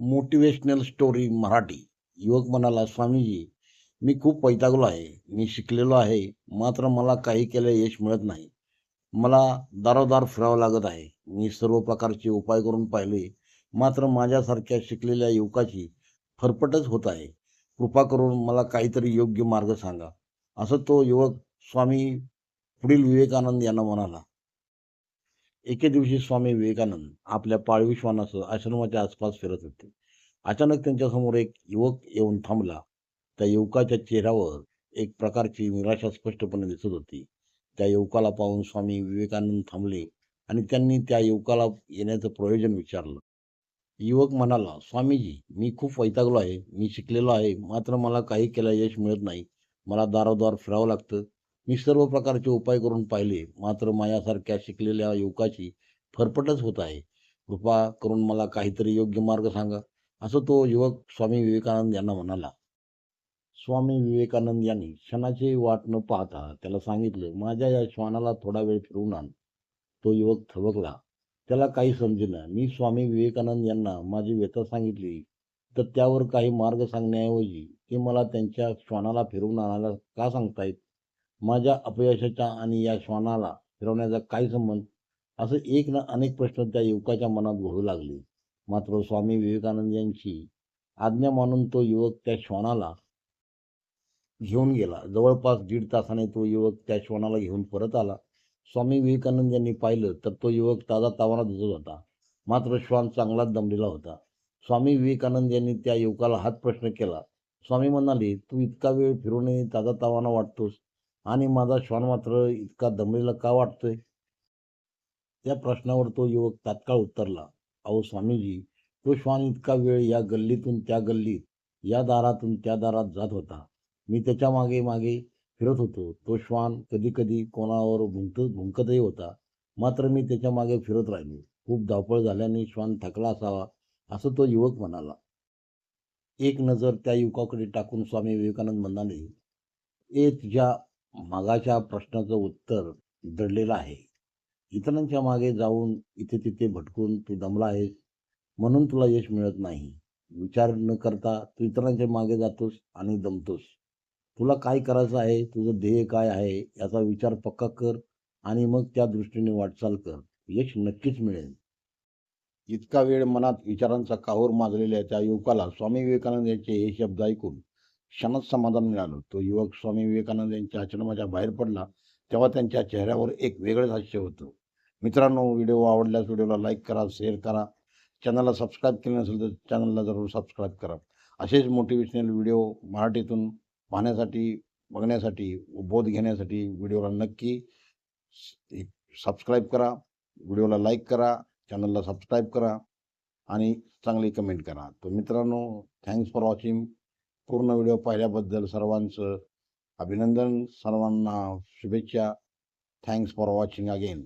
Motivational story Marathi. युवक म्हणाला स्वामीजी मी खूप वैतागलो आहे. मी शिकलेलो आहे. मात्र मला काही केलं यश मिळत नाही. मला दारोदार फिरावं लागत आहे. मी सर्व प्रकारचे उपाय करून पाहिले. मात्र माझ्यासारख्या शिकलेल्या युवकाची फरफटच होत आहे. कृपा करून मला काहीतरी योग्य मार्ग सांगा. असं तो युवक स्वामी पुढील विवेकानंद यांना म्हणाला. एके दिवशी स्वामी विवेकानंद आपल्या पाळवी श्वानासह आश्रमाच्या आसपास फिरत होते. अचानक त्यांच्यासमोर एक युवक येऊन थांबला. त्या युवकाच्या चेहऱ्यावर एक प्रकारची निराशा स्पष्टपणे दिसत होती. त्या युवकाला पाहून स्वामी विवेकानंद थांबले आणि त्यांनी त्या युवकाला येण्याचं प्रयोजन विचारलं. युवक म्हणाला स्वामीजी मी खूप वैतागलो आहे. मी शिकलेलो आहे. मात्र मला काही केल्या यश मिळत नाही. मला दारोदार फिरावं लागतं. मी सर्व प्रकारचे उपाय करून पाहिले. मात्र माझ्यासारख्या शिकलेल्या युवकाची फरफटच होत आहे. कृपा करून मला काहीतरी योग्य मार्ग सांगा. असं तो युवक स्वामी विवेकानंद यांना म्हणाला. स्वामी विवेकानंद यांनी क्षणाची वाट न पाहता त्याला सांगितलं माझ्या या श्वानाला थोडा वेळ फिरवून आण. तो युवक थबकला. त्याला काही समजेना मी स्वामी विवेकानंद यांना माझी व्यथा सांगितली. तर त्यावर काही मार्ग सांगण्याऐवजी ते मला त्यांच्या श्वानाला फिरवून आणायला का सांगतायत? माझ्या अपयशाच्या आणि या श्वानाला फिरवण्याचा काय संबंध? असं एक ना अनेक प्रश्न त्या युवकाच्या मनात घोळू लागले. मात्र स्वामी विवेकानंद यांची आज्ञा मानून तो युवक त्या श्वानाला घेऊन गेला. जवळपास दीड तासाने तो युवक त्या श्वानाला घेऊन परत आला. स्वामी विवेकानंद यांनी पाहिलं तर तो युवक ताजा तावाना दिसत होता. मात्र श्वान चांगलाच दमलेला होता. स्वामी विवेकानंद यांनी त्या युवकाला हात प्रश्न केला. स्वामी म्हणाले तू इतका वेळ फिरूनही ताजा तावाना वाटतोस? आणि माझा श्वान मात्र इतका दमलेला का वाटतोय? त्या प्रश्नावर तो युवक तात्काळ उत्तरला. अहो स्वामीजी तो श्वान इतका वेळ या गल्लीतून त्या गल्लीत या दारातून त्या दारात जात होता. मी त्याच्यामागे मागे फिरत होतो. तो श्वान कधी कधी कोणावर भुंकत भुंकतही होता. मात्र मी त्याच्यामागे फिरत राहिलो. खूप धावपळ झाल्याने श्वान थकला असावा असं तो युवक म्हणाला. एक नजर त्या युवकाकडे टाकून स्वामी विवेकानंद म्हणाले ए तुझ्या मागाच्या प्रश्नाचं उत्तर दडलेलं आहे. इतरांच्या मागे जाऊन इथे तिथे भटकून तू दमला आहेस. म्हणून तुला यश मिळत नाही. विचार न करता तू इतरांच्या मागे जातोस आणि दमतोस. तुला काय करायचं आहे? तुझं ध्येय काय आहे? याचा विचार पक्का कर आणि मग त्या दृष्टीने वाटचाल कर. यश नक्कीच मिळेल. इतका वेळ मनात विचारांचा काहूर माजलेल्या त्या युवकाला स्वामी विवेकानंद यांचे हे शब्द ऐकून क्षणात समाधान मिळालं. तो युवक स्वामी विवेकानंद यांच्या आश्रमाच्या बाहेर पडला तेव्हा त्यांच्या चेहऱ्यावर एक वेगळंच हास्य होतं. मित्रांनो व्हिडिओ आवडल्यास व्हिडिओला लाईक करा शेअर करा. चॅनलला सबस्क्राईब केले नसेल तर चॅनलला जरूर सबस्क्राईब करा. असेच मोटिवेशनल व्हिडिओ मराठीतून पाहण्यासाठी बघण्यासाठी व बोध घेण्यासाठी व्हिडिओला नक्की सबस्क्राईब करा. व्हिडिओला लाईक करा चॅनलला सबस्क्राईब करा आणि चांगली कमेंट करा. तर मित्रांनो थँक्स फॉर वॉचिंग पूर्ण व्हिडिओ पाहिल्याबद्दल सर्वांचं अभिनंदन सर्वांना शुभेच्छा. Thanks for watching again